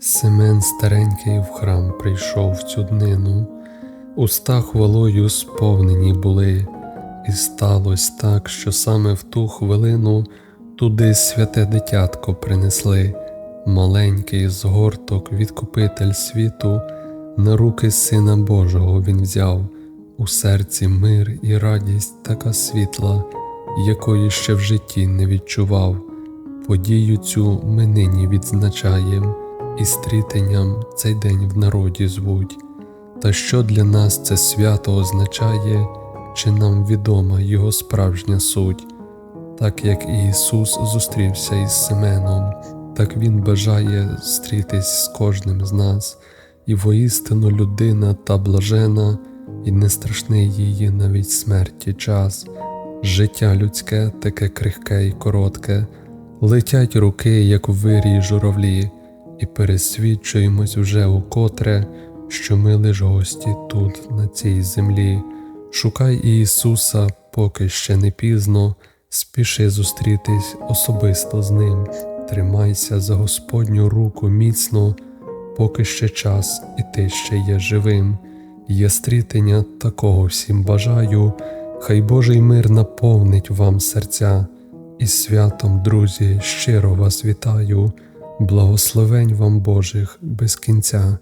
Семен старенький в храм прийшов в цю днину, уста хвалою сповнені були, і сталося так, що саме в ту хвилину туди святе дитятко принесли, маленький згорток відкупитель світу, на руки Сина Божого він взяв, у серці мир і радість така світла, якої ще в житті не відчував. Подію цю ми нині відзначаєм, і стрітенням цей день в народі звуть. Та що для нас це свято означає, чи нам відома його справжня суть? Так як Ісус зустрівся із Семеном, так Він бажає зустрітись з кожним з нас, і воістину людина та блажена, і не страшний її навіть смерті час. Життя людське таке крихке і коротке, летять руки, як в вирій журавлі, і пересвідчуємось вже укотре, що ми лиш гості тут, на цій землі. Шукай Ісуса, поки ще не пізно, спіши зустрітись особисто з Ним, тримайся за Господню руку міцно, поки ще час, і ти ще є живим. Є стрітення такого всім бажаю, хай Божий мир наповнить вам серця, і святом, друзі, щиро вас вітаю, благословень вам Божих без кінця.